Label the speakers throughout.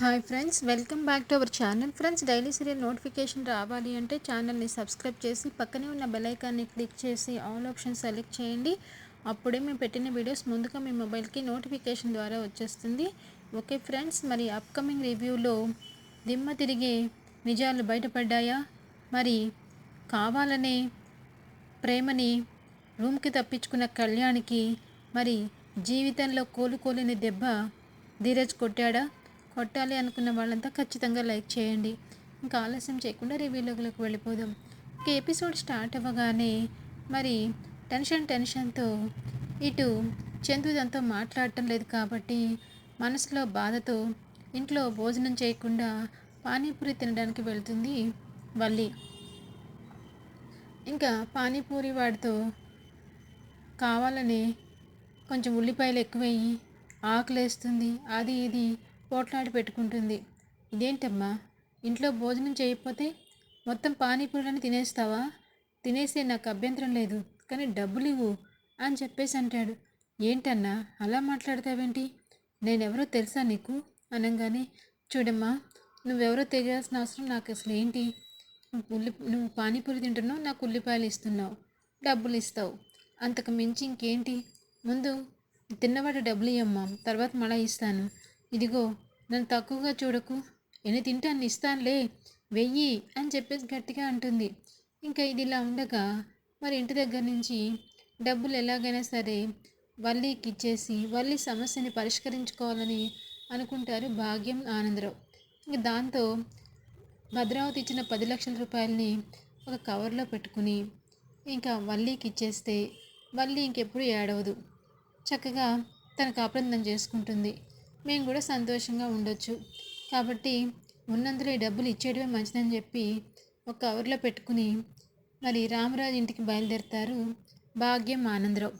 Speaker 1: Hi friends welcome back to our channel friends daily serial notification రావాలి అంటే ఛానల్ని subscribe చేసి పక్కనే ఉన్న బెలైకాన్ని క్లిక్ చేసి ఆల్ ఆప్షన్ సెలెక్ట్ చేయండి. అప్పుడే మేము పెట్టిన వీడియోస్ ముందుగా మీ మొబైల్కి నోటిఫికేషన్ ద్వారా వచ్చేస్తుంది. ఓకే ఫ్రెండ్స్ మరి అప్కమింగ్ రివ్యూలో దిమ్మ తిరిగి నిజాలు బయటపడ్డాయా? మరి కావాలనే ప్రేమని రూమ్కి తప్పించుకున్న కళ్యాణ్కి మరి జీవితంలో కోలుకోలేని దెబ్బ ధీరజ్ కొట్టాడా? కొట్టాలి అనుకున్న వాళ్ళంతా ఖచ్చితంగా లైక్ చేయండి. ఇంకా ఆలస్యం చేయకుండా రివ్యూలోకి వెళ్ళిపోదాం. ఇక ఎపిసోడ్ స్టార్ట్ అవ్వగానే మరి టెన్షన్ టెన్షన్తో ఇటు చందుదంతా మాట్లాడటం లేదు కాబట్టి మనసులో బాధతో ఇంట్లో భోజనం చేయకుండా పానీపూరి తినడానికి వెళ్తుంది వల్లి. ఇంకా పానీపూరి వాడితో కావాలని కొంచెం ఉల్లిపాయలు ఎక్కువయ్యి ఆకలేస్తుంది. అది ఇది పోట్లాడి పెట్టుకుంటుంది. ఇదేంటమ్మా? ఇంట్లో భోజనం చేయకపోతే మొత్తం పానీపూరిని తినేస్తావా? తినేసే నాకు అభ్యంతరం లేదు. కానీ డబ్బులు ఇవ్వు అని చెప్పేసి అంటాడు. ఏంటన్నా? అలా మాట్లాడతావేంటి? నేనెవరో తెలుసా నీకు? అనగానే చూడమ్మా నువ్వెవరో తెలియాల్సిన అవసరం నాకు అసలు ఏంటి? ఉల్లి నువ్వు పానీపూరి తింటున్నావు నాకు ఉల్లిపాయలు ఇస్తున్నావు. డబ్బులు ఇస్తావు అంతకు మించి ఇంకేంటి? ముందు తిన్నవాడు డబ్బులు ఇవ్వమ్మా తర్వాత మళ్ళీ ఇస్తాను. ఇదిగో నన్ను తక్కువగా చూడకు. ఎన్ని తింటే అన్ని ఇస్తానులే వెయ్యి అని చెప్పేసి గట్టిగా అంటుంది. ఇంకా ఇది ఇలా ఉండగా మరి ఇంటి దగ్గర నుంచి డబ్బులు ఎలాగైనా సరే వల్లీకి ఇచ్చేసి వల్లి సమస్యని పరిష్కరించుకోవాలని అనుకుంటారు భాగ్యం ఆనందరావు. ఇంకా దాంతో భద్రావతి ఇచ్చిన పది లక్షల రూపాయలని ఒక కవర్లో పెట్టుకుని ఇంకా వల్లీకి ఇచ్చేస్తే వల్లి ఇంకెప్పుడు ఏడవదు. చక్కగా తన కాపురం చేసుకుంటుంది. మేము కూడా సంతోషంగా ఉండొచ్చు. కాబట్టి ఉన్నందులో ఈ డబ్బులు ఇచ్చేయడమే మంచిదని చెప్పి ఒక కవర్లో పెట్టుకుని మరి రామరాజు ఇంటికి బయలుదేరుతారు భాగ్యం ఆనందరావు.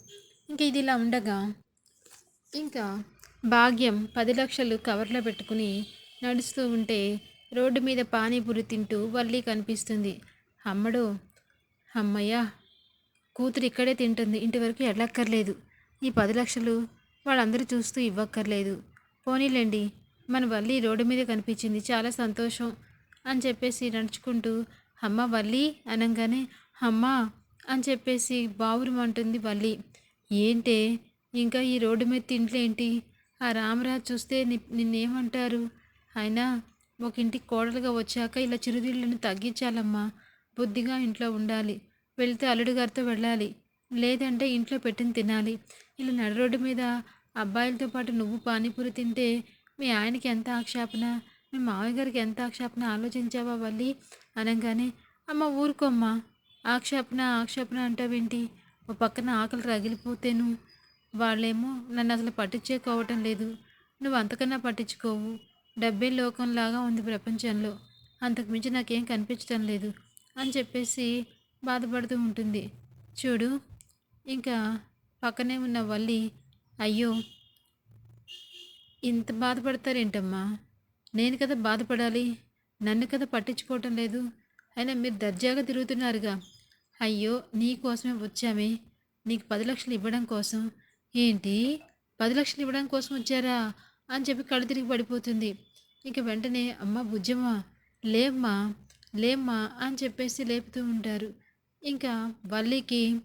Speaker 1: ఇంకా ఇది ఇలా ఉండగా ఇంకా భాగ్యం పది లక్షలు కవర్లో పెట్టుకుని నడుస్తూ ఉంటే రోడ్డు మీద పానీపూరి తింటూ వల్లి కనిపిస్తుంది. అమ్మడు అమ్మయ్య కూతురు ఇక్కడే తింటుంది. ఇంటి వరకు వెళ్ళక్కర్లేదు. ఈ పది లక్షలు వాళ్ళందరూ చూస్తూ ఇవ్వక్కర్లేదు. పోనీలేండి మన వల్లి రోడ్డు మీద కనిపించింది చాలా సంతోషం అని చెప్పేసి నడుచుకుంటూ అమ్మ వల్లి అనగానే అమ్మ అని చెప్పేసి బావురమంటుంది వల్లి. ఏంటే ఇంకా ఈ రోడ్డు మీద తింట్లేంటి ఆ రామరాజు చూస్తే నిన్నేమంటారు? అయినా ఒక ఇంటికి కోడలుగా వచ్చాక ఇలా చిరుదిళ్ళను తగ్గించాలమ్మా బుద్ధిగా ఇంట్లో ఉండాలి వెళితే అల్లుడు గారితో వెళ్ళాలి లేదంటే ఇంట్లో పెట్టిన తినాలి ఇలా నడ రోడ్డు మీద అబ్బాయిలతో పాటు నువ్వు పానీపూరి తింటే మీ ఆయనకి ఎంత ఆక్షేపణ? మీ మామయ్య గారికి ఎంత ఆక్షేపణ? ఆలోచించావా వల్లి? అనగానే అమ్మ ఊరుకోమ్మా. ఆక్షేపణ ఆక్షేపణ అంటావేంటి? ఓ పక్కన ఆకలి రగిలిపోతేను? వాళ్ళేమో నన్ను అసలు పట్టించుకోవటం లేదు. నువ్వు అంతకన్నా పట్టించుకోవు. డబ్బే లోకంలాగా ఉంది ప్రపంచంలో. అంతకుమించి నాకేం కనిపించడం లేదు. అని చెప్పేసి బాధపడుతూ ఉంటుంది. చూడు ఇంకా పక్కనే ఉన్న వల్లి అయ్యో ఇంత బాధపడతారేంటమ్మా? నేను కదా బాధపడాలి నన్ను కదా పట్టించుకోవటం లేదు అయినా మీరు దర్జాగా తిరుగుతున్నారుగా. అయ్యో నీ కోసమే వచ్చామే. నీకు పది లక్షలు ఇవ్వడం కోసం. ఏంటి? పది లక్షలు ఇవ్వడం కోసం వచ్చారా? అని చెప్పి కళ్ళు తిరిగి పడిపోతుంది. ఇక వెంటనే అమ్మ బుజ్జమ్మా లేమ్మా లేమ్మా అని చెప్పేసి లేపుతూ ఉంటారు. ఇంకా వల్లికి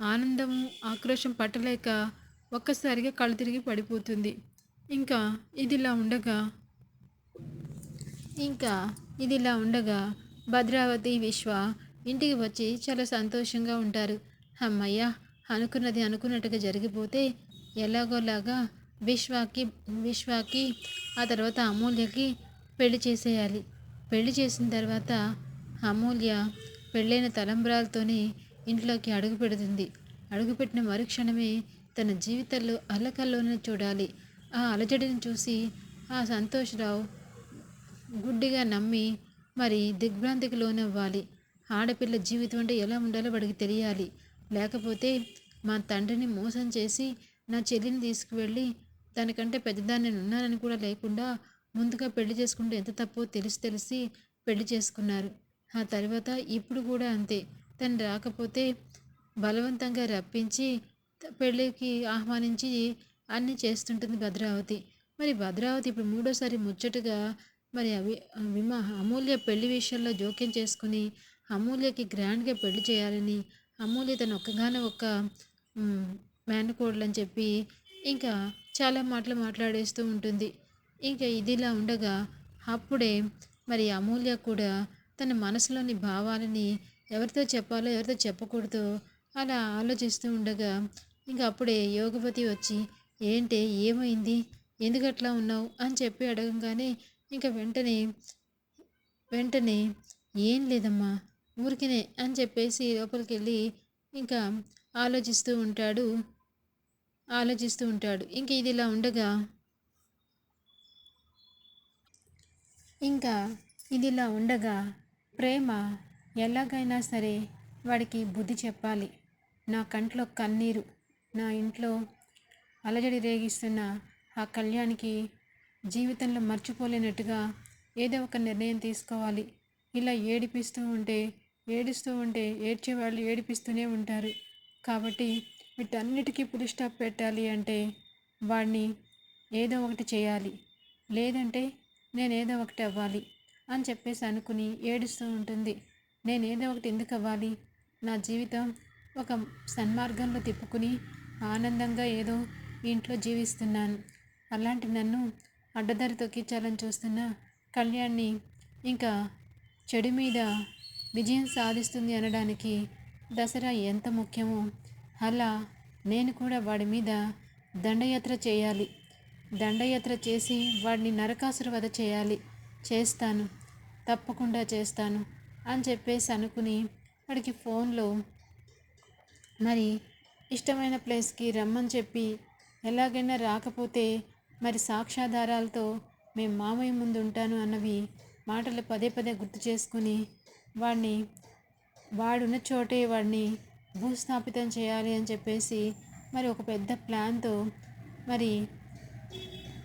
Speaker 1: ఆనందం ఆక్రోషం పట్టలేక ఒక్కసారిగా కళ్ళు తిరిగి పడిపోతుంది. ఇంకా ఇదిలా ఉండగా ఇంకా ఇదిలా ఉండగా భద్రావతి విశ్వ ఇంటికి వచ్చి చాలా సంతోషంగా ఉంటారు. అమ్మయ్య అనుకున్నది అనుకున్నట్టుగా జరిగిపోతే ఎలాగోలాగా విశ్వాకి విశ్వాకి ఆ తర్వాత అమూల్యకి పెళ్ళి చేసేయాలి. పెళ్ళి చేసిన తర్వాత అమూల్య పెళ్ళైన తలంబ్రాలతోనే ఇంట్లోకి అడుగు పెడుతుంది. అడుగుపెట్టిన మరుక్షణమే తన జీవితంలో అలకల్లోనే చూడాలి. ఆ అలజడిని చూసి ఆ సంతోష్రావు గుడ్డిగా నమ్మి మరి దిగ్భ్రాంతికి లోనవ్వాలి. ఆడపిల్ల జీవితం అంటే ఎలా ఉండాలో వాడికి తెలియాలి. లేకపోతే మా తండ్రిని మోసం చేసి నా చెల్లిని తీసుకువెళ్ళి తనకంటే పెద్దదాన్ని ఉన్నానని కూడా లేకుండా ముందుగా పెళ్ళి చేసుకుంటే ఎంత తప్పో తెలిసి తెలిసి పెళ్ళి చేసుకున్నారు. ఆ తర్వాత ఇప్పుడు కూడా అంతే. తను రాకపోతే బలవంతంగా రప్పించి పెళ్ళికి ఆహ్వానించి అన్నీ చేస్తుంటుంది భద్రావతి. మరి భద్రావతి ఇప్పుడు మూడోసారి ముచ్చటగా మరి అవి విమ అమూల్య పెళ్ళి విషయంలో జోక్యం చేసుకుని అమూల్యకి గ్రాండ్గా పెళ్ళి చేయాలని అమూల్య తన ఒక్కగానే ఒక్క మేనకోడలని చెప్పి ఇంకా చాలా మాటలు మాట్లాడేస్తూ ఉంటుంది. ఇంకా ఇదిలా ఉండగా అప్పుడే మరి అమూల్య కూడా తన మనసులోని భావాలని ఎవరితో చెప్పాలో ఎవరితో చెప్పకూడదో అలా ఆలోచిస్తూ ఉండగా ఇంకా అప్పుడే యోగపతి వచ్చి ఏంటి ఏమైంది? ఎందుకట్లా ఉన్నావు? అని చెప్పి అడగంగానే ఇంకా వెంటనే వెంటనే ఏం లేదమ్మా ఊరికినే అని చెప్పేసి లోపలికి వెళ్ళి ఇంకా ఆలోచిస్తూ ఉంటాడు ఆలోచిస్తూ ఉంటాడు. ఇంక ఇది ఇలా ఉండగా ఇంకా ఇదిలా ఉండగా ప్రేమ ఎలాగైనా సరే వాడికి బుద్ధి చెప్పాలి. నా కంట్లో కన్నీరు నా ఇంట్లో అలజడి రేగిస్తున్న ఆ కళ్యాణికి జీవితంలో మర్చిపోలేనట్టుగా ఏదో ఒక నిర్ణయం తీసుకోవాలి. ఇలా ఏడిపిస్తూ ఉంటే ఏడుస్తూ ఉంటే ఏడ్చే వాళ్ళు ఏడిపిస్తూనే ఉంటారు. కాబట్టి వీటన్నిటికీ పులి స్టాప్ పెట్టాలి అంటే వాడిని ఏదో ఒకటి చేయాలి. లేదంటే నేనేదో ఒకటి అవ్వాలి అని చెప్పేసి అనుకుని ఏడుస్తూ ఉంటుంది. నేనేదో ఒకటి ఎందుకు అవ్వాలి? నా జీవితం ఒక సన్మార్గంలో తిప్పుకుని ఆనందంగా ఏదో ఇంట్లో జీవిస్తున్నాను. అలాంటి నన్ను అడ్డదారి తొక్కించాలని చూస్తున్న కళ్యాణ్ని ఇంకా చెడు మీద విజయం సాధిస్తుంది అనడానికి దసరా ఎంత ముఖ్యమో అలా నేను కూడా వాడి మీద దండయాత్ర చేయాలి. దండయాత్ర చేసి వాడిని నరకాసుర వధ చేయాలి. చేస్తాను. తప్పకుండా చేస్తాను అని చెప్పేసి అనుకుని వాడికి ఫోన్లో మరి ఇష్టమైన ప్లేస్కి రమ్మని చెప్పి ఎలాగైనా రాకపోతే మరి సాక్ష్యాధారాలతో మేము మామయ్య ముందు ఉంటాను అన్నవి మాటలు పదే పదే గుర్తు చేసుకుని వాడిని వాడున్న చోటే వాడిని భూస్థాపితం చేయాలి అని చెప్పేసి మరి ఒక పెద్ద ప్లాన్తో మరి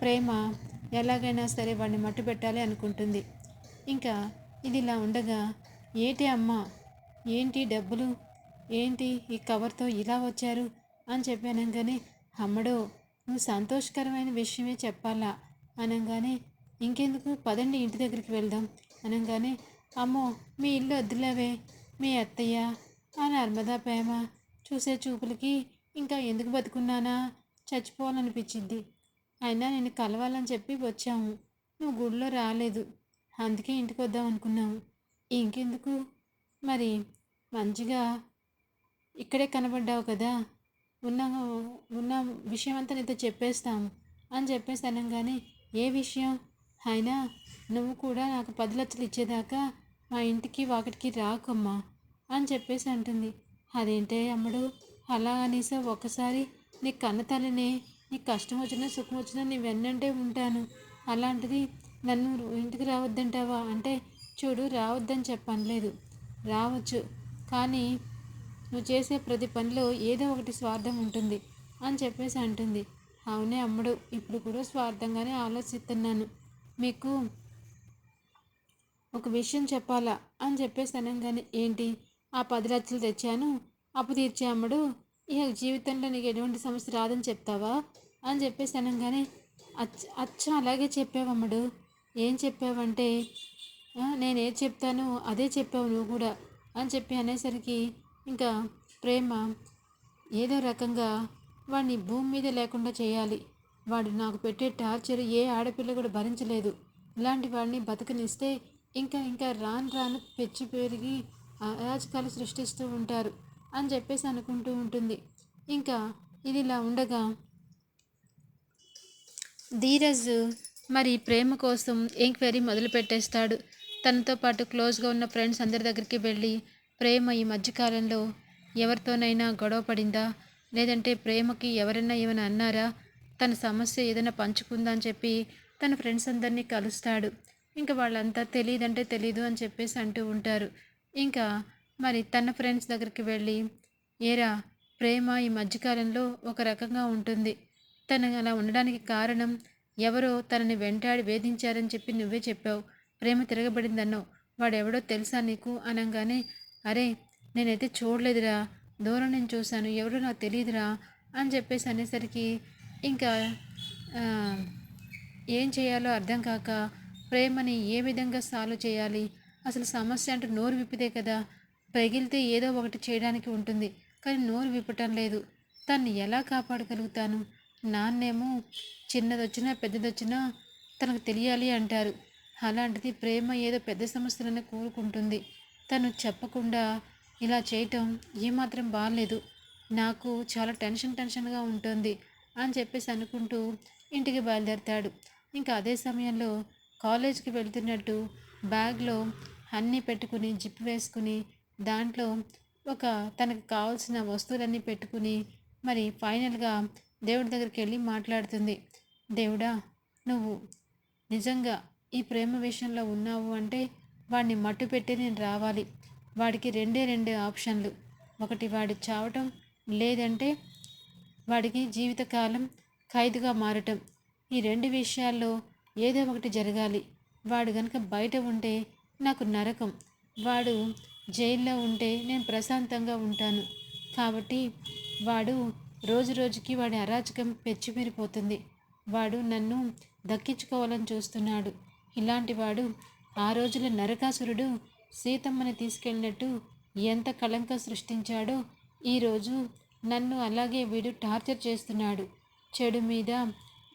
Speaker 1: ప్రేమ ఎలాగైనా సరే వాడిని మట్టు పెట్టాలి అనుకుంటుంది. ఇంకా ఇది ఇలా ఉండగా ఏంటి అమ్మ? ఏంటి డబ్బులు? ఏంటి ఈ కవర్తో ఇలా వచ్చారు అని చెప్పానంగానే అమ్మడో నువ్వు సంతోషకరమైన విషయమే చెప్పాలా? అనగానే ఇంకెందుకు? పదండి ఇంటి దగ్గరికి వెళ్దాం. అనగానే అమ్మో మీ ఇల్లు వద్దులేవే మీ అత్తయ్య? ఆ నర్మదా ప్రేమ చూసే చూపులకి ఇంకా ఎందుకు బతుకున్నానా? చచ్చిపోవాలనిపించింది అయినా నేను కలవాలని చెప్పి వచ్చాము. నువ్వు గుడిలో రాలేదు. అందుకే ఇంటికి వద్దాం అనుకున్నాము ఇంకెందుకు? మరి మంచిగా ఇక్కడే కనబడ్డావు కదా. ఉన్న ఉన్న విషయం అంతా నీతో చెప్పేస్తాము అని చెప్పేసి అనగానే ఏ విషయం? అయినా నువ్వు కూడా నాకు పది లక్షలు ఇచ్చేదాకా మా ఇంటికి వాకిటికి రాకమ్మా అని చెప్పేసి అంటుంది. అదేంటే అమ్మడు? అలా అనేసా ఒక్కసారి నీ కన్న తల్లినే నీకు కష్టం వచ్చినా సుఖం వచ్చినా నీ వెన్నంటే ఉంటాను. అలాంటిది నన్ను ఇంటికి రావద్దంటావా? అంటే చూడు రావద్దని చెప్పనలేదు. రావచ్చు. కానీ నువ్వు చేసే ప్రతి పనిలో ఏదో ఒకటి స్వార్థం ఉంటుంది అని చెప్పేసి అంటుంది. అవునే అమ్మడు ఇప్పుడు కూడా స్వార్థంగానే ఆలోచిస్తున్నాను. మీకు ఒక విషయం చెప్పాలా అని చెప్పేసి అనగానే ఏంటి? ఆ పది లక్షలు తెచ్చాను అప్పు తీర్చే అమ్మడు ఇక జీవితంలో నీకు ఎటువంటి సమస్య రాదని చెప్తావా? అని చెప్పేసి అనగానే అచ్చ అచ్చ అలాగే చెప్పావమ్మడు ఏం చెప్పావంటే నేనేది చెప్తాను అదే చెప్పావు నువ్వు కూడా అని చెప్పి అనేసరికి ఇంకా ప్రేమ ఏదో రకంగా వాడిని భూమి మీద లేకుండా చేయాలి. వాడు నాకు పెట్టే టార్చర్ ఏ ఆడపిల్ల కూడా భరించలేదు. ఇలాంటి వాడిని బతకనిస్తే ఇంకా ఇంకా రాను రాను పెచ్చి పెరిగి అరాజకాలు సృష్టిస్తూ ఉంటారు అని చెప్పేసి అనుకుంటూ ఉంటుంది. ఇంకా ఇది ఇలా ఉండగా ధీరజ్ మరి ప్రేమ కోసం ఎంక్వైరీ మొదలు పెట్టేస్తాడు తనతో పాటు క్లోజ్గా ఉన్న ఫ్రెండ్స్ అందరి దగ్గరికి వెళ్ళి ప్రేమ ఈ మధ్యకాలంలో ఎవరితోనైనా గొడవ పడిందా? లేదంటే ప్రేమకి ఎవరైనా ఏమైనా అన్నారా? తన సమస్య ఏదైనా పంచుకుందా అని చెప్పి తన ఫ్రెండ్స్ అందరినీ కలుస్తాడు. ఇంకా వాళ్ళంతా తెలియదంటే తెలీదు అని చెప్పేసి అంటూ ఉంటారు. ఇంకా మరి తన ఫ్రెండ్స్ దగ్గరికి వెళ్ళి ఏరా ప్రేమ ఈ మధ్యకాలంలో ఒక రకంగా ఉంటుంది. తను అలా ఉండడానికి కారణం ఎవరో తనని వెంటాడి వేధించారని చెప్పి నువ్వే చెప్పావు. ప్రేమ తిరగబడిందన్నావు. వాడెవడో తెలుసా నీకు? అనగానే అరే నేనైతే చూడలేదురా. దూరం నేను చూశాను. ఎవరు నాకు తెలియదురా అని చెప్పేసి అనేసరికి ఇంకా ఏం చేయాలో అర్థం కాక ప్రేమని ఏ విధంగా సాల్వ్ చేయాలి? అసలు సమస్య అంటూ నోరు విప్పితే కదా. పగిలితే ఏదో ఒకటి చేయడానికి ఉంటుంది. కానీ నోరు విప్పటం లేదు. తన్ని ఎలా కాపాడగలుగుతాను? నాన్నేమో చిన్నదొచ్చినా పెద్దదొచ్చినా తనకు తెలియాలి అంటారు. అలాంటిది ప్రేమ ఏదో పెద్ద సమస్యలనే కోరుకుంటుంది. తను చెప్పకుండా ఇలా చేయటం ఏమాత్రం బాగాలేదు నాకు చాలా టెన్షన్ టెన్షన్గా ఉంటుంది అని చెప్పేసి అనుకుంటూ ఇంటికి బయలుదేరతాడు. ఇంకా అదే సమయంలో కాలేజీకి వెళ్తున్నట్టు బ్యాగ్లో అన్నీ పెట్టుకుని జిప్ వేసుకుని దాంట్లో ఒక తనకు కావాల్సిన వస్తువులన్నీ పెట్టుకుని మరి ఫైనల్గా దేవుడి దగ్గరికి వెళ్ళి మాట్లాడుతుంది. దేవుడా నువ్వు నిజంగా ఈ ప్రేమ విషయంలో ఉన్నావు అంటే వాడిని మట్టు పెట్టి నేను రావాలి. వాడికి రెండే రెండే ఆప్షన్లు. ఒకటి వాడి చావటం లేదంటే వాడికి జీవితకాలం ఖైదుగా మారటం. ఈ రెండు విషయాల్లో ఏదో ఒకటి జరగాలి. వాడు గనక బయట ఉంటే నాకు నరకం. వాడు జైల్లో ఉంటే నేను ప్రశాంతంగా ఉంటాను. కాబట్టి వాడు రోజు రోజుకి వాడి అరాచకం పెచ్చిమీరిపోతుంది. వాడు నన్ను దక్కించుకోవాలని చూస్తున్నాడు. ఇలాంటి వాడు ఆ రోజుల నరకాసురుడు సీతమ్మని తీసుకెళ్ళినట్టు ఎంత కళంక సృష్టించాడో ఈరోజు నన్ను అలాగే వీడు టార్చర్ చేస్తున్నాడు. చెడు మీద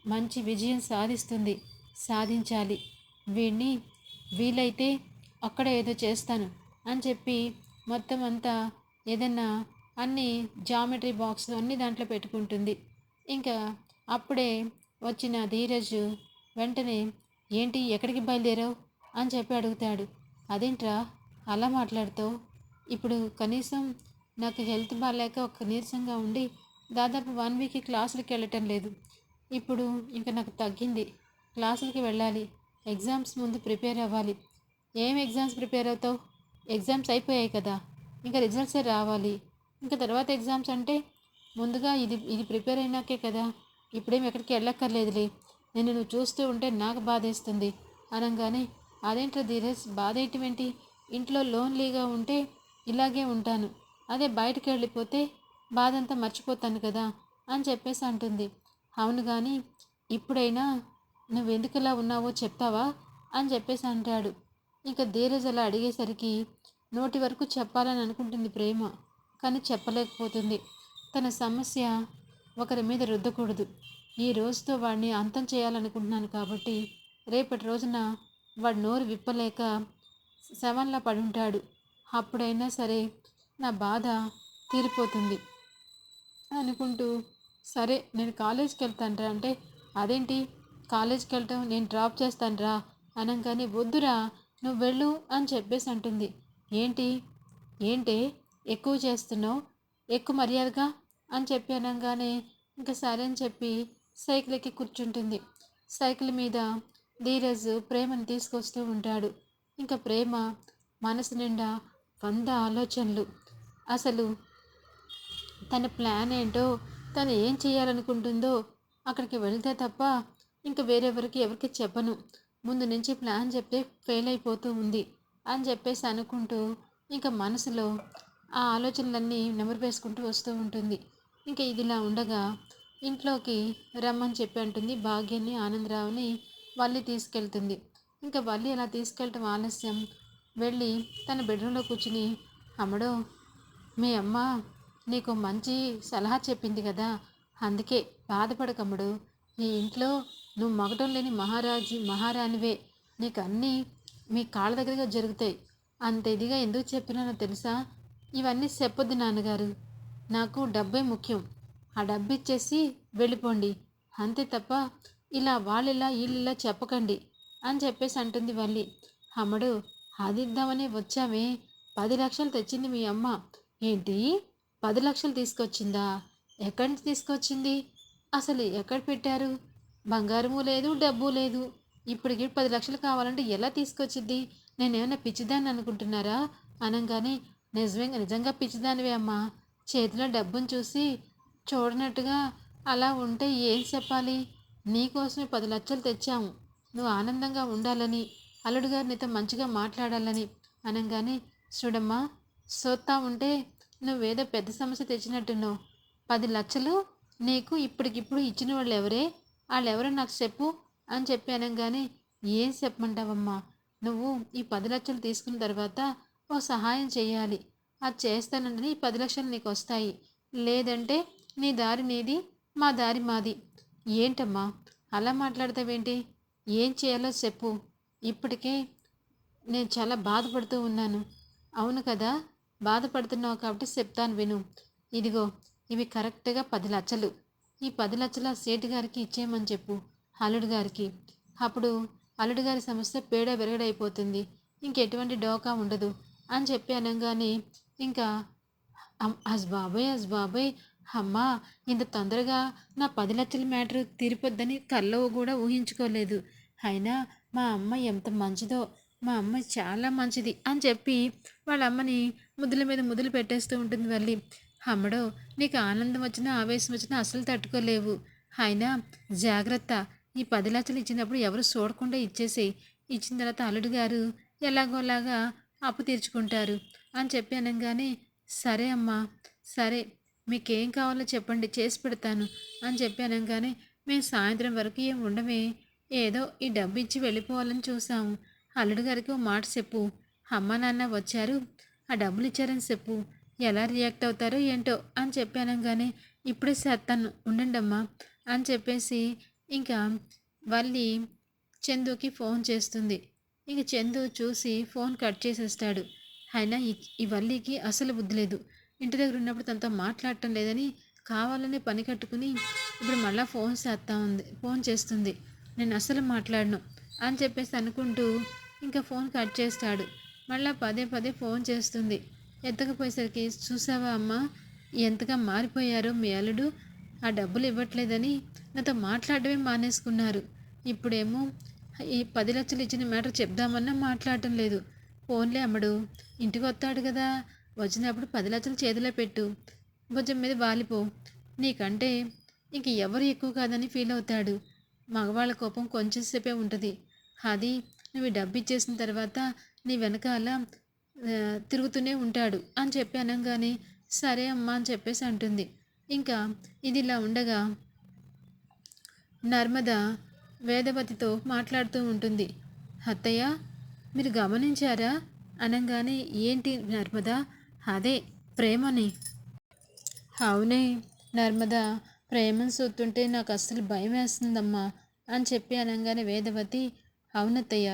Speaker 1: మంచి విజయం సాధిస్తుంది. సాధించాలి. వీడిని వీలైతే అక్కడ ఏదో చేస్తాను అని చెప్పి మొత్తం అంతా ఏదన్నా అన్ని జామెట్రీ బాక్స్ అన్ని దాంట్లో పెట్టుకుంటుంది. ఇంకా అప్పుడే వచ్చిన ధీరజ్ వెంటనే ఏంటి ఎక్కడికి బయలుదేరావు? అని చెప్పి అడుగుతాడు. అదేంట్రా? అలా మాట్లాడుతావు? ఇప్పుడు కనీసం నాకు హెల్త్ బాగాలేక ఒక నీరసంగా ఉండి దాదాపు వన్ వీక్ క్లాసులకి వెళ్ళటం లేదు. ఇప్పుడు ఇంకా నాకు తగ్గింది. క్లాసులకి వెళ్ళాలి. ఎగ్జామ్స్ ముందు ప్రిపేర్ అవ్వాలి. ఏం ఎగ్జామ్స్ ప్రిపేర్ అవుతావు? ఎగ్జామ్స్ అయిపోయాయి కదా. ఇంకా రిజల్ట్సే రావాలి. ఇంకా తర్వాత ఎగ్జామ్స్ అంటే ముందుగా ఇది ఇది ప్రిపేర్ అయినాకే కదా. ఇప్పుడేం ఎక్కడికి వెళ్ళక్కర్లేదులే. నేను నువ్వు చూస్తూ ఉంటే నాకు బాధేస్తుంది అనగానే అదేంట్రా ధీరజ్ బాధ ఏంటి ఇంట్లో లోన్లీగా ఉంటే ఇలాగే ఉంటాను. అదే బయటకు వెళ్ళిపోతే బాధ అంతా మర్చిపోతాను కదా అని చెప్పేసి అంటుంది. అవును కానీ ఇప్పుడైనా నువ్వెందుకు ఇలా ఉన్నావో చెప్తావా అని చెప్పేసి అంటాడు. ఇంకా ధీరజ్ అలా అడిగేసరికి నోటి వరకు చెప్పాలని అనుకుంటుంది ప్రేమ కానీ చెప్పలేకపోతుంది. తన సమస్య ఒకరి మీద రుద్దకూడదు. ఈ రోజుతో వాడిని అంతం చేయాలనుకుంటున్నాను కాబట్టి రేపటి రోజున వాడు నోరు విప్పలేక శవంలా పడుంటాడు. అప్పుడైనా సరే నా బాధ తీరిపోతుంది అనుకుంటూ సరే నేను కాలేజ్కి వెళ్తానరా అంటే అదేంటి? కాలేజ్కి వెళ్ళటం నేను డ్రాప్ చేస్తానురా అనగానే వద్దురా నువ్వు వెళ్ళు అని చెప్పేసి అంటుంది. ఏంటి? ఏంటి? ఎక్కువ చేస్తున్నావు? ఎక్కువ మర్యాదగా? అని చెప్పి అనగానే ఇంకా సరే అని చెప్పి సైకిల్ ఎక్కి కూర్చుంటుంది. సైకిల్ మీద ధీరజ్ ప్రేమను తీసుకొస్తూ ఉంటాడు. ఇంకా ప్రేమ మనసు నిండా వంద ఆలోచనలు. అసలు తన ప్లాన్ ఏంటో తను ఏం చేయాలనుకుంటుందో అక్కడికి వెళ్తే తప్ప ఇంకా వేరెవరికి ఎవరికి చెప్పను. ముందు నుంచి ప్లాన్ చెప్తే ఫెయిల్ అయిపోతూ ఉంది అని చెప్పేసి అనుకుంటూ ఇంకా మనసులో ఆ ఆలోచనలన్నీ నెమరు వేసుకుంటూ వస్తూ ఉంటుంది. ఇంకా ఇదిలా ఉండగా ఇంట్లోకి రమ్మని చెప్పి అంటుంది భాగ్యాన్ని ఆనందరావుని వల్లి తీసుకెళ్తుంది. ఇంకా వల్లి అలా తీసుకెళ్ళటం ఆలస్యం? వెళ్ళి తన బెడ్రూమ్లో కూర్చుని అమ్మడో మీ అమ్మ నీకు మంచి సలహా చెప్పింది కదా అందుకే బాధపడకమ్ముడు నీ ఇంట్లో నువ్వు మగటం లేని మహారాజు మహారాణివే. నీకు అన్నీ మీ కాళ్ళ దగ్గరగా జరుగుతాయి. అంత ఇదిగా ఎందుకు చెప్పినానో తెలుసా? ఇవన్నీ చెప్పొద్దు నాన్నగారు. నాకు డబ్బే ముఖ్యం. ఆ డబ్బు ఇచ్చేసి వెళ్ళిపోండి. అంతే తప్ప ఇలా వాళ్ళిలా వీళ్ళిలా చెప్పకండి అని చెప్పేసి అంటుంది వల్లి. అమ్మడు అదిద్దామని వచ్చామే. పది లక్షలు తెచ్చింది మీ అమ్మ. ఏంటి? పది లక్షలు తీసుకొచ్చిందా? ఎక్కడి నుంచి తీసుకొచ్చింది? అసలు ఎక్కడ పెట్టారు? బంగారము లేదు డబ్బు లేదు. ఇప్పటికి పది లక్షలు కావాలంటే ఎలా తీసుకొచ్చింది నేనేమైనా పిచ్చిదాన్ని అనుకుంటున్నారా? అనగానే నిజమే నిజంగా పిచ్చిదానివే అమ్మా. చేతిలో డబ్బును చూసి చూడనట్టుగా అలా ఉంటే ఏం చెప్పాలి? నీకోసమే పది లక్షలు తెచ్చాము. నువ్వు ఆనందంగా ఉండాలని అల్లుడు గారు నీతో మంచిగా మాట్లాడాలని అనగానే చూడమ్మా సోత్తా ఉంటే నువ్వేదో పెద్ద సమస్య తెచ్చినట్టున్నావు. పది లక్షలు నీకు ఇప్పటికిప్పుడు ఇచ్చిన వాళ్ళు ఎవరే? వాళ్ళు ఎవరో నాకు చెప్పు అని చెప్పి అనగానే ఏం చెప్పమంటావమ్మా? నువ్వు ఈ పది లక్షలు తీసుకున్న తర్వాత ఓ సహాయం చేయాలి. అది చేస్తానంటే ఈ పది లక్షలు నీకు వస్తాయి లేదంటే నీ దారి నీది మా దారి మాది. ఏంటమ్మా? అలా మాట్లాడతావేంటి? ఏం చేయాలో చెప్పు. ఇప్పటికే నేను చాలా బాధపడుతూ ఉన్నాను. అవును కదా? బాధపడుతున్నావు కాబట్టి చెప్తాను విను. ఇదిగో ఇవి కరెక్ట్గా పది లక్షలు ఈ పది లక్షల సేటు గారికి ఇచ్చేయమని చెప్పు అల్లుడు గారికి. అప్పుడు అల్లుడు గారి సమస్య పేడ విరగడైపోతుంది. ఇంకెటువంటి డోకా ఉండదు అని చెప్పి అనగానే ఇంకా అస్ బాబాయ్ అస్ బాబాయ్ అమ్మా ఇంత తొందరగా నా పది లక్షల మ్యాటర్ తీరిపోద్దని కల్లో కూడా ఊహించుకోలేదు. అయినా మా అమ్మ ఎంత మంచిదో మా అమ్మ చాలా మంచిది అని చెప్పి వాళ్ళ అమ్మని ముద్దుల మీద ముద్దులు పెట్టేస్తూ ఉంటుంది మళ్ళీ అమ్మడో నీకు ఆనందం వచ్చినా ఆవేశం వచ్చినా అసలు తట్టుకోలేవు. అయినా జాగ్రత్త ఈ పది లక్షలు ఇచ్చినప్పుడు ఎవరు చూడకుండా ఇచ్చేసేయి ఇచ్చిన తర్వాత అల్లుడు గారు ఎలాగోలాగా అప్పు తీర్చుకుంటారు అని చెప్పి అనగానే సరే అమ్మా సరే. మీకేం కావాలో చెప్పండి చేసి పెడతాను అని చెప్పి అనగానే మేము సాయంత్రం వరకు ఏం ఉండమే ఏదో ఈ డబ్బు ఇచ్చి వెళ్ళిపోవాలని చూసాము అల్లుడు గారికి ఓ మాట చెప్పు. అమ్మ నాన్న వచ్చారు. ఆ డబ్బులు ఇచ్చారని చెప్పు. ఎలా రియాక్ట్ అవుతారో ఏంటో అని చెప్పి అనగానే ఇప్పుడే చేస్తాను ఉండండి అమ్మా అని చెప్పేసి ఇంకా వల్లి చందుకి ఫోన్ చేస్తుంది. ఇంక చందు చూసి ఫోన్ కట్ చేసేస్తాడు. అయినా ఈ ఈ వల్లికి అసలు బుద్ధి లేదు. ఇంటి దగ్గర ఉన్నప్పుడు తనతో మాట్లాడటం లేదని కావాలని పని కట్టుకుని ఇప్పుడు మళ్ళీ ఫోన్ చేస్తా ఉంది ఫోన్ చేస్తుంది. నేను అసలు మాట్లాడను అని చెప్పేసి అనుకుంటూ ఇంకా ఫోన్ కట్ చేస్తాడు. మళ్ళీ పదే పదే ఫోన్ చేస్తుంది. ఎత్తకపోయేసరికి చూసావా అమ్మా ఎంతగా మారిపోయారో మీ అల్లుడు. ఆ డబ్బులు ఇవ్వట్లేదని నాతో మాట్లాడమే మానేసుకున్నారు. ఇప్పుడేమో ఈ పది లక్షలు ఇచ్చిన మ్యాటర్ చెప్దామన్నా మాట్లాడటం లేదు. ఫోన్లే అమ్మడు ఇంటికి వస్తాడు కదా. వచ్చినప్పుడు పది లక్షలు చేతిలో పెట్టు. భుజం మీద వాలిపో. నీకంటే ఇంక ఎవరు ఎక్కువ కాదని ఫీల్ అవుతాడు. మగవాళ్ళ కోపం కొంచెంసేపే ఉంటుంది. అది నువ్వు డబ్బు ఇచ్చేసిన తర్వాత నీ వెనకాల తిరుగుతూనే ఉంటాడు అని చెప్పి అనగానే సరే అమ్మా అని చెప్పేసి అంటుంది. ఇంకా ఇది ఇలా ఉండగా నర్మద వేదవతితో మాట్లాడుతూ ఉంటుంది. అత్తయ్య మీరు గమనించారా? అనగానే ఏంటి నర్మద? అదే ప్రేమని. అవునే నర్మద ప్రేమను చూస్తుంటే నాకు అస్సలు భయం వేస్తుందమ్మా అని చెప్పి అనగానే వేదవతి అవునత్తయ్య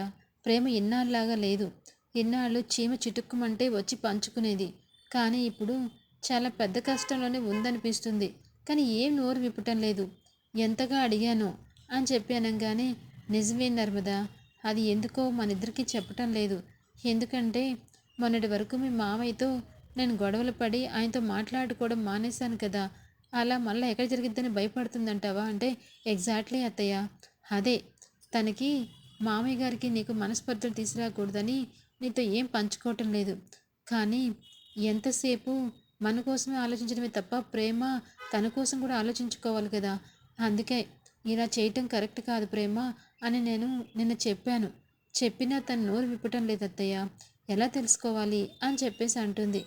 Speaker 1: ప్రేమ ఇన్నాళ్ళలాగా లేదు. ఇన్నాళ్ళు చీమ చిటుక్కుమంటే వచ్చి పంచుకునేది. కానీ ఇప్పుడు చాలా పెద్ద కష్టంలోనే ఉందనిపిస్తుంది. కానీ ఏం నోరు విప్పటం లేదు. ఎంతగా అడిగానో అని చెప్పి అనగానే నిజమే నర్మదా అది ఎందుకో మన ఇద్దరికి చెప్పటం లేదు. ఎందుకంటే మొన్నటి వరకు మీ మామయ్యతో నేను గొడవలు పడి ఆయనతో మాట్లాడుకోవడం మానేశాను కదా. అలా మళ్ళీ ఎక్కడ జరిగిద్దని భయపడుతుందంటావా? అంటే ఎగ్జాక్ట్లీ అత్తయ్య. అదే తనకి మామయ్య గారికి నీకు మనస్పర్ధలు తీసుకురాకూడదని నీతో ఏం పంచుకోవటం లేదు. కానీ ఎంతసేపు మన కోసమే ఆలోచించడమే తప్ప ప్రేమ తన కోసం కూడా ఆలోచించుకోవాలి కదా. అందుకే ఇలా చేయటం కరెక్ట్ కాదు ప్రేమ అని నేను నిన్న చెప్పాను. చెప్పినా తను నోరు విప్పటం లేదు అత్తయ్య. ఎలా తెలుసుకోవాలి అని చెప్పేసి అంటుంది.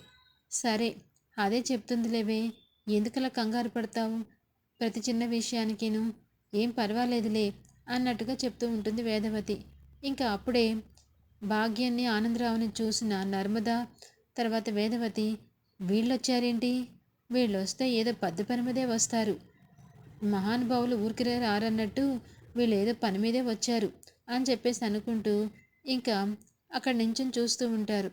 Speaker 1: సరే అదే చెప్తుంది లేవే ఎందుకలా కంగారు పడతావు? ప్రతి చిన్న విషయానికిను ఏం పర్వాలేదులే అన్నట్టుగా చెప్తూ ఉంటుంది వేదవతి. ఇంకా అప్పుడే భాగ్యాన్ని ఆనందరావుని చూసిన నర్మద తర్వాత వేదవతి వీళ్ళొచ్చారేంటి? వీళ్ళు వస్తే ఏదో పెద్ద పని మీదే వస్తారు. మహానుభావులు ఊరికిరే రారన్నట్టు వీళ్ళు ఏదో పని మీదే వచ్చారు అని చెప్పేసి అనుకుంటూ ఇంకా అక్కడ నుంచి చూస్తూ ఉంటారు.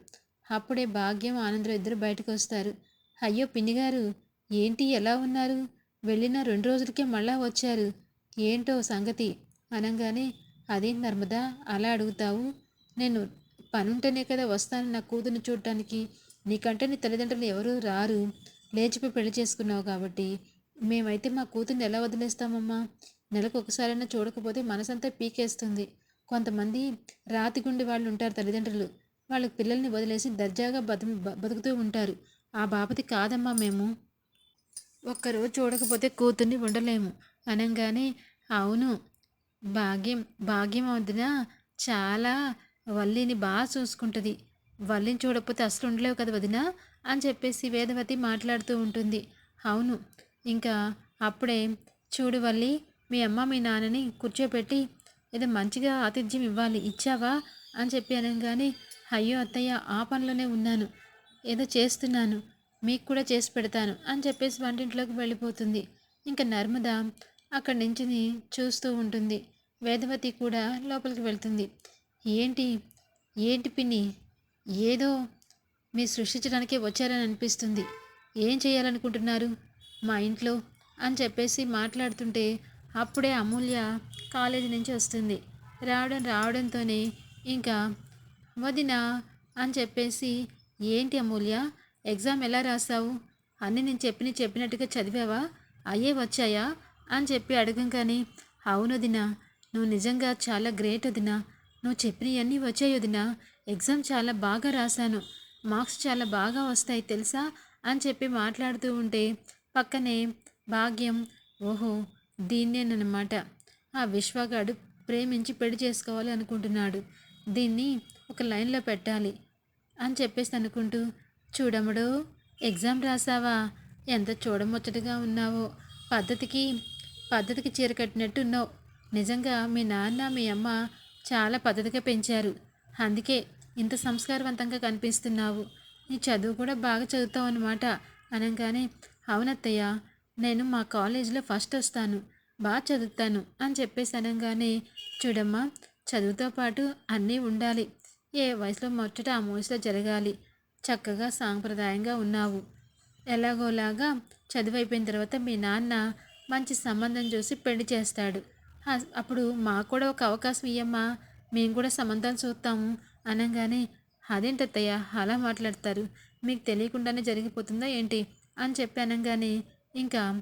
Speaker 1: అప్పుడే భాగ్యం ఆనందం ఇద్దరు బయటకు వస్తారు అయ్యో పిన్నిగారు ఏంటి ఎలా ఉన్నారు? వెళ్ళిన రెండు రోజులకే మళ్ళా వచ్చారు. ఏంటో సంగతి? అనగానే అదేం నర్మదా అలా అడుగుతావు? నేను పనుంటేనే కదా వస్తాను నా కూతుర్ని చూడటానికి నీకంటే నీ తల్లిదండ్రులు ఎవరు రారు. లేచిపోయి పెళ్ళి చేసుకున్నావు కాబట్టి. మేమైతే మా కూతుర్ని ఎలా వదిలేస్తామమ్మా? నెలకు ఒకసారైనా చూడకపోతే మనసంతా పీకేస్తుంది. కొంతమంది రాతి గుండె వాళ్ళు ఉంటారు తల్లిదండ్రులు. వాళ్ళకి పిల్లల్ని వదిలేసి దర్జాగా బతు బతుకుతూ ఉంటారు. ఆ బాపతి కాదమ్మా మేము. ఒక్కరోజు చూడకపోతే కూతుర్ని ఉండలేము. అనగానే అవును భాగ్యం భాగ్యం వదిన చాలా వల్లిని బాగా చూసుకుంటుంది. వల్లిని చూడకపోతే అసలు ఉండలేవు కదా వదిన అని చెప్పేసి వేదవతి మాట్లాడుతూ ఉంటుంది. అవును ఇంకా అప్పుడే చూడు వల్లి మీ అమ్మ మీ నాన్నని కూర్చోపెట్టి ఏదో మంచిగా ఆతిథ్యం ఇవ్వాలి ఇచ్చావా అని చెప్పి అనగానే అయ్యో అత్తయ్య ఆ పనిలోనే ఉన్నాను. ఏదో చేస్తున్నాను. మీకు కూడా చేసి పెడతాను అని చెప్పేసి వంటింట్లోకి వెళ్ళిపోతుంది. ఇంకా నర్మద అక్కడి నుంచి చూస్తూ ఉంటుంది. వేదవతి కూడా లోపలికి వెళ్తుంది. ఏంటి? ఏంటి పిన్ని? ఏదో మీరు సృష్టించడానికే వచ్చారని అనిపిస్తుంది. ఏం చేయాలనుకుంటున్నారు? మా ఇంట్లో అని చెప్పేసి మాట్లాడుతుంటే అప్పుడే అమూల్య కాలేజీ నుంచి వస్తుంది. రావడం రావడంతోనే ఇంకా వదిన అని చెప్పేసి ఏంటి అమూల్య ఎగ్జామ్ ఎలా రాసావు అన్నీ నేను చెప్పిన చెప్పినట్టుగా చదివావా? అయ్యే వచ్చాయా? అని చెప్పి అడగంగానే అవును అవునొదినా నువ్వు నిజంగా చాలా గ్రేట్ వదినా. నువ్వు చెప్పినవన్నీ వచ్చాయి వదినా. ఎగ్జామ్ చాలా బాగా రాశాను. మార్క్స్ చాలా బాగా వస్తాయి తెలుసా? అని చెప్పి మాట్లాడుతూ ఉంటే పక్కనే భాగ్యం ఓహో దీన్నేనమాట ఆ విశ్వగాడు ప్రేమించి పెళ్ళి చేసుకోవాలి అనుకుంటున్నాడు దీన్ని ఒక లైన్లో పెట్టాలి అని చెప్పేసి అనుకుంటూ చూడముడు ఎగ్జామ్ రాసావా? ఎంత చూడముచ్చటగా ఉన్నావో. పద్ధతికి పద్ధతికి చీర కట్టినట్టున్నావు నిజంగా మీ నాన్న మీ అమ్మ చాలా పద్ధతిగా పెంచారు. అందుకే ఇంత సంస్కారవంతంగా కనిపిస్తున్నావు. నీ చదువు కూడా బాగా చదువుతావు అనమాట అనగానే అవునత్తయ్య నేను మా కాలేజీలో ఫస్ట్ వస్తాను. బాగా చదువుతాను. అని చెప్పేసి అనగానే చూడమ్మా చదువుతో పాటు అన్నీ ఉండాలి. ఏ వయసులో మొట్టట ఆ వయసులో జరగాలి. చక్కగా సాంప్రదాయంగా ఉన్నావు. ఎలాగోలాగా చదువు అయిపోయిన తర్వాత మీ నాన్న మంచి సంబంధం చూసి పెళ్ళి చేస్తాడు. అప్పుడు మాకు కూడా ఒక అవకాశం ఇయ్యమ్మా. మేము కూడా సంబంధాలు చూస్తాము అనగానే అదేంటత్తయ్య అలా మాట్లాడతారు? మీకు తెలియకుండానే జరిగిపోతుందా ఏంటి? అని చెప్పి అనగానే ఇంకా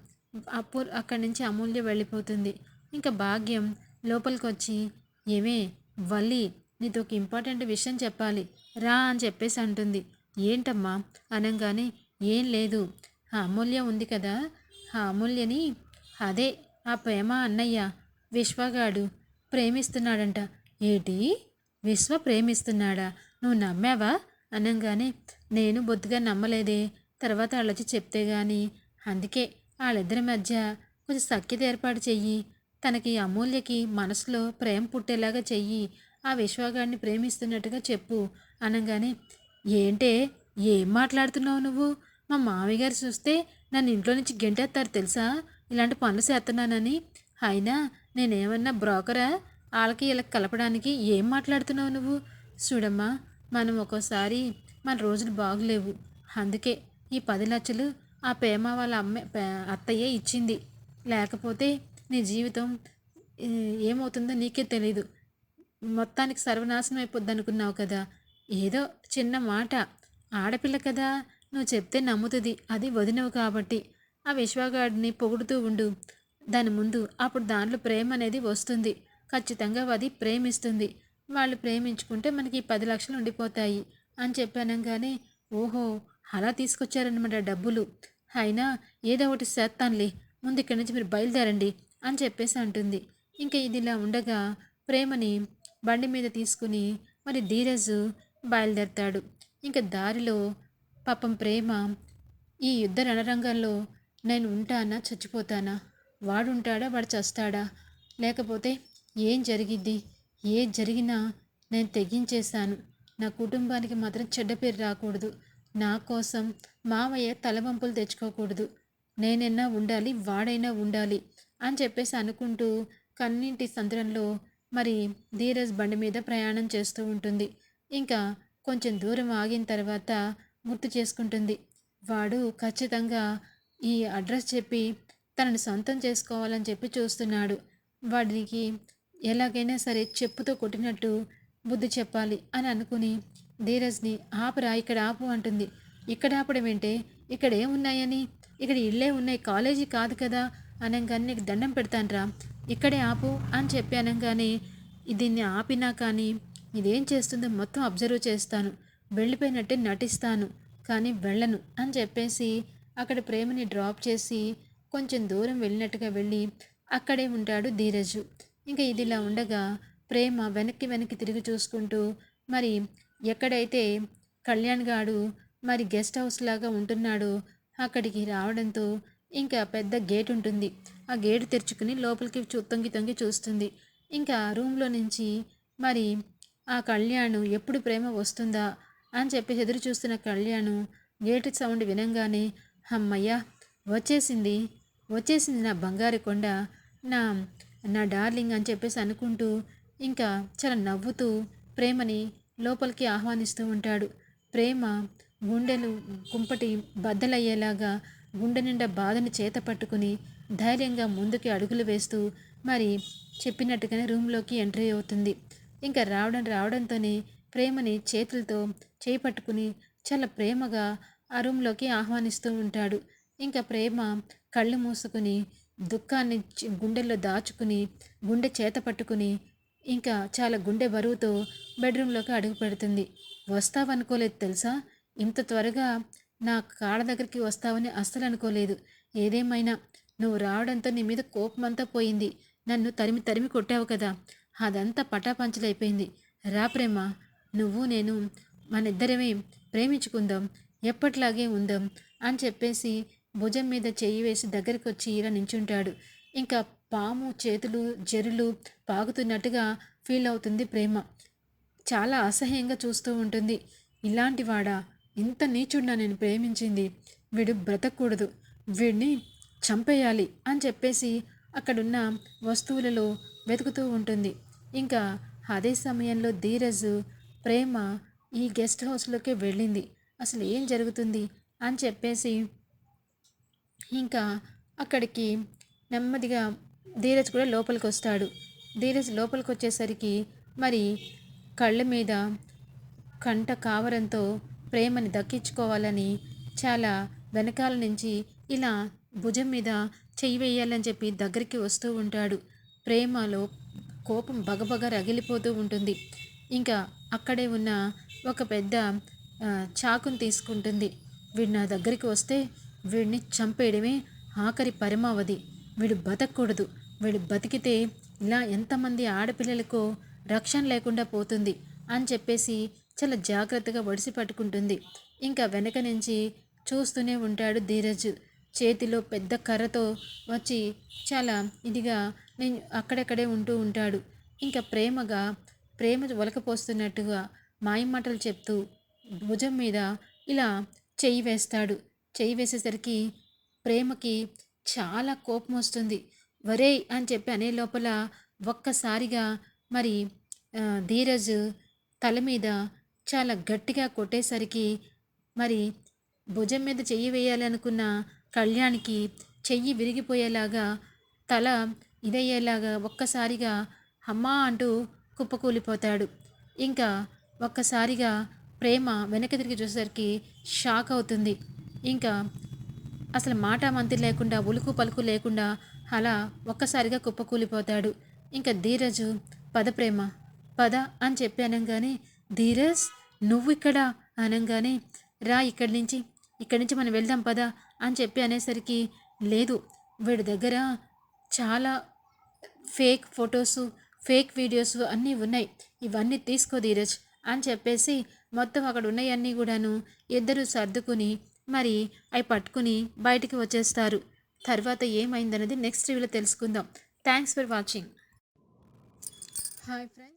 Speaker 1: అప్పుడు అక్కడి నుంచి అమూల్య వెళ్ళిపోతుంది. ఇంకా భాగ్యం లోపలికి వచ్చి ఏమే వల్లి నీతో ఒక ఇంపార్టెంట్ విషయం చెప్పాలి. రా అని చెప్పేసి అంటుంది. ఏంటమ్మా? అనగానే ఏం లేదు. అమూల్య ఉంది కదా? ఆ అమూల్యని అదే ఆ ప్రేమ అన్నయ్య విశ్వగాడు ప్రేమిస్తున్నాడంట. ఏటి? విశ్వ ప్రేమిస్తున్నాడా? నువ్వు నమ్మావా? అనగానే నేను బొత్తుగా నమ్మలేదే. తర్వాత వాళ్ళొచ్చి చెప్తే గాని. అందుకే వాళ్ళిద్దరి మధ్య కొంచెం సఖ్యత ఏర్పాటు చెయ్యి. తనకి అమూల్యకి మనసులో ప్రేమ పుట్టేలాగా చెయ్యి. ఆ విశ్వగాడిని ప్రేమిస్తున్నట్టుగా చెప్పు అనగానే ఏంటే ఏం మాట్లాడుతున్నావు నువ్వు? మా మామయ్య గారు చూస్తే నన్ను ఇంట్లో నుంచి గెంటేస్తారు తెలుసా? ఇలాంటి పనులు చేస్తున్నానని. అయినా నేనేమన్నా బ్రోకరా? వాళ్ళకి ఇలా కలపడానికి ఏం మాట్లాడుతున్నావు నువ్వు? చూడమ్మా మనం ఒక్కోసారి మన రోజులు బాగులేవు. అందుకే ఈ పది లక్షలు ఆ పేమ వాళ్ళ అమ్మ అత్తయ్యే ఇచ్చింది. లేకపోతే నీ జీవితం ఏమవుతుందో నీకే తెలీదు. మొత్తానికి సర్వనాశనం అయిపోద్ది అనుకున్నావు కదా. ఏదో చిన్న మాట. ఆడపిల్ల కదా నువ్వు చెప్తే నమ్ముతుంది. అది వదినవు కాబట్టి. ఆ విశ్వగాడిని పొగుడుతూ ఉండు. దాని ముందు అప్పుడు దాంట్లో ప్రేమ అనేది వస్తుంది. ఖచ్చితంగా అది ప్రేమిస్తుంది. వాళ్ళు ప్రేమించుకుంటే మనకి పది లక్షలు ఉండిపోతాయి అని చెప్పానంగానే ఓహో అలా తీసుకొచ్చారనమాట డబ్బులు. అయినా ఏదో ఒకటి చేస్తానులే. ముందు ఇక్కడి నుంచి మీరు బయలుదేరండి అని చెప్పేసి అంటుంది. ఇంకా ఇది ఇలా ఉండగా ప్రేమని బండి మీద తీసుకుని మరి ధీరజ్ బయలుదేరతాడు. ఇంకా దారిలో పాపం ప్రేమ ఈ యుద్ధ రణరంగంలో నేను ఉంటానా చచ్చిపోతానా? వాడు ఉంటాడా వాడు చస్తాడా? లేకపోతే ఏం జరిగిద్ది? ఏ జరిగినా నేను తెగించేశాను. నా కుటుంబానికి మాత్రం చెడ్డ పేరు రాకూడదు. నా కోసం మామయ్య తలవంపులు తెచ్చుకోకూడదు. నేనైనా ఉండాలి వాడైనా ఉండాలి అని చెప్పేసి అనుకుంటూ కన్నింటి సంద్రంలో మరి ధీరజ్ బండి మీద ప్రయాణం చేస్తూ ఉంటుంది. ఇంకా కొంచెం దూరం ఆగిన తర్వాత గుర్తు చేసుకుంటుంది. వాడు ఖచ్చితంగా ఈ అడ్రస్ చెప్పి తనని సొంతం చేసుకోవాలని చెప్పి చూస్తున్నాడు. వాడికి ఎలాగైనా సరే చెప్పుతో కొట్టినట్టు బుద్ధి చెప్పాలి అని అనుకుని ధీరజ్ని ఆపురా ఇక్కడ ఆపు అంటుంది. ఇక్కడ ఆపడం ఏంటే? ఇక్కడ ఏమున్నాయని ఇక్కడ ఇళ్ళే ఉన్నాయి కాలేజీ కాదు కదా? అనగానే నీకు దండం పెడతానురా. ఇక్కడే ఆపు అని చెప్పి అనగానే దీన్ని ఆపినా కానీ ఇదేం చేస్తుందో మొత్తం అబ్జర్వ్ చేస్తాను. వెళ్ళిపోయినట్టే నటిస్తాను కానీ వెళ్ళను అని చెప్పేసి అక్కడ ప్రేమని డ్రాప్ చేసి కొంచెం దూరం వెళ్ళినట్టుగా వెళ్ళి అక్కడే ఉంటాడు ధీరజు. ఇంకా ఇదిలా ఉండగా ప్రేమ వెనక్కి వెనక్కి తిరిగి చూసుకుంటూ మరి ఎక్కడైతే కళ్యాణ్ గాడు మరి గెస్ట్ హౌస్ లాగా ఉంటున్నాడో అక్కడికి రావడంతో ఇంకా పెద్ద గేట్ ఉంటుంది. ఆ గేటు తెరుచుకుని లోపలికి చూ తొంగి తొంగి చూస్తుంది. ఇంకా రూమ్లో నుంచి మరి ఆ కళ్యాణ్ ఎప్పుడు ప్రేమ వస్తుందా? అని చెప్పి ఎదురు చూస్తున్న కళ్యాణ్ గేటు సౌండ్ వినంగానే అమ్మయ్యా వచ్చేసింది. వచ్చేసింది నా బంగారు కొండ. నా నా డార్లింగ్ అని చెప్పేసి అనుకుంటూ ఇంకా చాలా నవ్వుతూ ప్రేమని లోపలికి ఆహ్వానిస్తూ ఉంటాడు. ప్రేమ గుండెలు కుంపటి బద్దలయ్యేలాగా గుండె నిండా బాధను చేత పట్టుకుని ధైర్యంగా ముందుకి అడుగులు వేస్తూ మరి చెప్పినట్టుగానే రూమ్లోకి ఎంట్రీ అవుతుంది. ఇంకా రావడం రావడంతోనే ప్రేమని చేతులతో చేయి పట్టుకుని చాలా ప్రేమగా ఆ రూమ్లోకి ఆహ్వానిస్తూ ఉంటాడు. ఇంకా ప్రేమ కళ్ళు మూసుకుని దుఃఖాన్ని గుండెల్లో దాచుకుని గుండె చేత పట్టుకుని ఇంకా చాలా గుండె బరువుతో బెడ్రూమ్లోకి అడుగు పెడుతుంది వస్తావనుకోలేదు తెలుసా? ఇంత త్వరగా నా కాళ్ళ దగ్గరికి వస్తావని అస్సలు అనుకోలేదు. ఏదేమైనా నువ్వు రావడంతో నీ మీద కోపమంతా పోయింది. నన్ను తరిమి తరిమి కొట్టావు కదా. అదంతా పటాపంచలైపోయింది. రా ప్రేమ నువ్వు నేను మన ఇద్దరమే ప్రేమించుకుందాం. ఎప్పట్లాగే ఉందాం అని చెప్పేసి భుజం మీద చెయ్యి వేసి దగ్గరికి వచ్చి ఇలా నించుంటాడు. ఇంకా పాము చేతులు జరులు పాగుతున్నట్టుగా ఫీల్ అవుతుంది ప్రేమ. చాలా అసహ్యంగా చూస్తూ ఉంటుంది. ఇలాంటి వాడా ఇంత నీచుడినా నేను ప్రేమించింది. వీడు బ్రతకూడదు. వీడిని చంపేయాలి అని చెప్పేసి అక్కడున్న వస్తువులలో వెతుకుతూ ఉంటుంది. ఇంకా అదే సమయంలో ధీరజ్ ప్రేమ ఈ గెస్ట్ హౌస్లోకి వెళ్ళింది. అసలు ఏం జరుగుతుంది? అని చెప్పేసి ఇంకా అక్కడికి నెమ్మదిగా ధీరజ్ కూడా లోపలికి వస్తాడు ధీరజ్ లోపలికి వచ్చేసరికి మరి కళ్ళ మీద కంట కావరంతో ప్రేమని దక్కించుకోవాలని చాలా వెనకాల నుంచి ఇలా భుజం మీద చెయ్యి వేయాలని చెప్పి దగ్గరికి వస్తూ ఉంటాడు. ప్రేమలో కోపం బగబగ రగిలిపోతూ ఉంటుంది. ఇంకా అక్కడే ఉన్న ఒక పెద్ద చాకును చాకుని తీసుకుంటుంది. వీడు నా దగ్గరికి వస్తే వీడిని చంపేయడమే ఆఖరి పరమావధి. వీడు బతకూడదు. వీడు బతికితే ఇలా ఎంతమంది ఆడపిల్లలకు రక్షణ లేకుండా పోతుంది అని చెప్పేసి చాలా జాగ్రత్తగా ఒడిసి పట్టుకుంటుంది. ఇంకా వెనక నుంచి చూస్తూనే ఉంటాడు ధీరజ్. చేతిలో పెద్ద కర్రతో వచ్చి చాలా ఇదిగా నేను అక్కడక్కడే ఉంటూ ఉంటాడు. ఇంకా ప్రేమగా ప్రేమ ఒలకపోస్తున్నట్టుగా మాయమాటలు చెప్తూ భుజం మీద ఇలా చెయ్యి వేస్తాడు. చెయ్యి వేసేసరికి ప్రేమకి చాలా కోపం వస్తుంది. వరే అని చెప్పి అనే లోపల ఒక్కసారిగా మరి ధీరజ్ తల మీద చాలా గట్టిగా కొట్టేసరికి మరి భుజం మీద చెయ్యి వేయాలనుకున్న కళ్యాణ్కి చెయ్యి విరిగిపోయేలాగా తల ఇదయ్యేలాగా ఒక్కసారిగా అమ్మా అంటూ కుప్పకూలిపోతాడు. ఇంకా ఒక్కసారిగా ప్రేమ వెనక్కి తిరిగి చూసేసరికి షాక్ అవుతుంది. ఇంకా అసలు మాట మంతి లేకుండా ఉలుకు పలుకు లేకుండా అలా ఒక్కసారిగా కుప్పకూలిపోతాడు. ఇంకా ధీరజు పద ప్రేమ పద అని చెప్పాను కానీ ధీరజ్ నువ్వు ఇక్కడ అనగానే రా ఇక్కడి నుంచి. ఇక్కడి నుంచి మనం వెళ్దాం పదా అని చెప్పి అనేసరికి లేదు వీడి దగ్గర చాలా ఫేక్ ఫొటోస్ ఫేక్ వీడియోస్ అన్నీ ఉన్నాయి. ఇవన్నీ తీసుకో ధీరజ్ అని చెప్పేసి మొత్తం అక్కడ ఉన్నాయన్నీ కూడాను ఇద్దరు సర్దుకుని మరి అవి పట్టుకుని బయటికి వచ్చేస్తారు. తర్వాత ఏమైందన్నది నెక్స్ట్ రివ్యూలో తెలుసుకుందాం. Thanks for watching hi friends